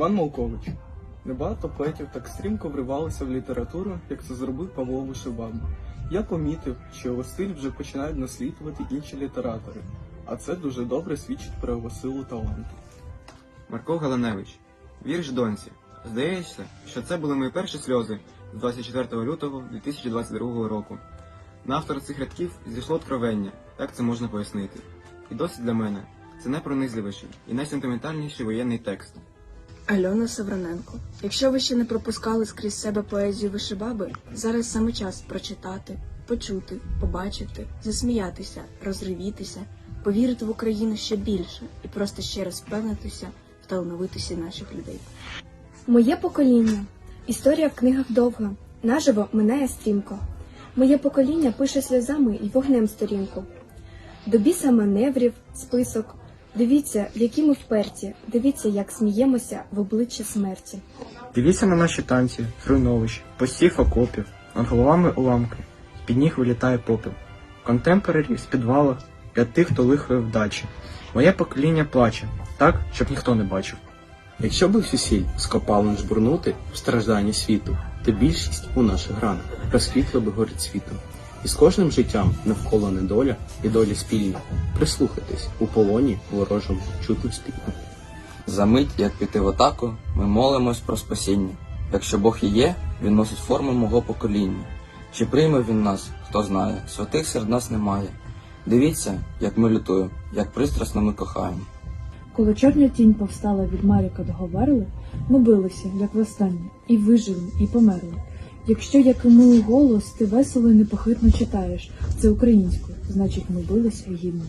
Іван Малкович. Небагато поетів так стрімко вривалися в літературу, як це зробив Павло Вишибаба. Я помітив, що його стиль вже починають наслідувати інші літератори, а це дуже добре свідчить про його силу таланту. Марко Галаневич. Вірш доньці. Здається, що це були мої перші сльози з 24 лютого 2022 року. На автора цих рядків зійшло откровення, так це можна пояснити. І досі для мене це найпронизливіший і найсентиментальніший воєнний текст. Альона Савроненко. Якщо ви ще не пропускали скрізь себе поезію вишибаби, зараз саме час прочитати, почути, побачити, засміятися, розривітися, повірити в Україну ще більше і просто ще раз впевнитися в талановитості наших людей. Моє покоління. Історія в книгах довга, наживо минає стрімко. Моє покоління пише сльозами і вогнем сторінку. До біса маневрів, список. Дивіться, в ми вперті, дивіться, як сміємося в обличчя смерті. Дивіться на наші танці, зруйновищ, постів окопів, над головами уламки, під ніг вилітає попіл. Контемпорарі з підвалах для тих, хто лихої вдачі. Моє покоління плаче, так, щоб ніхто не бачив. Якщо би всю сіль з жбурнути в стражданні світу, то більшість у наших гранах розквітла би горить світу. І з кожним життям навколо недоля і долі спільні. Прислухайтесь у полоні ворожому чути спільно. За мить, як піти в атаку, ми молимось про спасіння. Якщо Бог і є, він носить форму мого покоління. Чи прийме він нас, хто знає, святих серед нас немає. Дивіться, як ми лютуємо, як пристрасно ми кохаємо. Коли чорна тінь повстала від Маріка до Говерли, ми билися, як востаннє, і вижили, і померли. Якщо, як і голос, ти весело і непохитно читаєш, це українською, значить ми билися гідно.